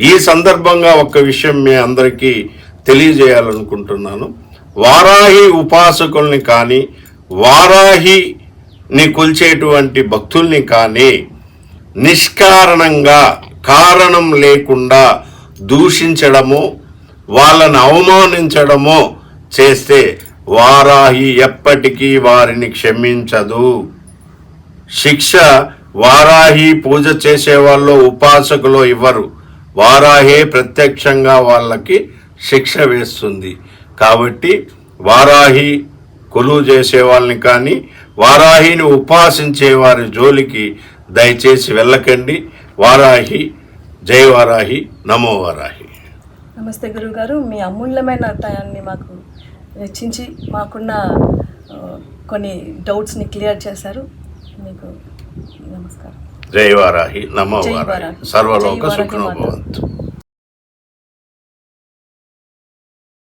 ఈ సందర్భంగా ఒక విషయం మీ అందరికీ తెలియజేయాలనుకుంటున్నాను. వారాహి ఉపాసకుల్ని కానీ వారాహిని కొలిచేటువంటి భక్తుల్ని కానీ నిష్కారణంగా కారణం లేకుండా దూషించడము వాళ్ళని అవమానించడము చేస్తే వారాహి ఎప్పటికీ వారిని క్షమించదు. శిక్ష వారాహి పూజ చేసే వాళ్ళు ఉపాసకులు ఇవ్వరు. వారాహే ప్రత్యక్షంగా వాళ్ళకి శిక్ష వేస్తుంది. కాబట్టి వారాహి కొలువు చేసే వాళ్ళని కానీ వారాహిని ఉపాసించే వారి జోలికి దయచేసి వెళ్ళకండి. వారాహి జై వారాహి నమో వారాహి. నమస్తే గురువుగారు. మీ అమూల్యమైన టయాన్ని మాకు రచించి మాకున్న కొన్ని డౌట్స్ని క్లియర్ చేశారు. మీకు జై వారాహి నమో వారాహి. సర్వలోక సుఖినో. భవంతు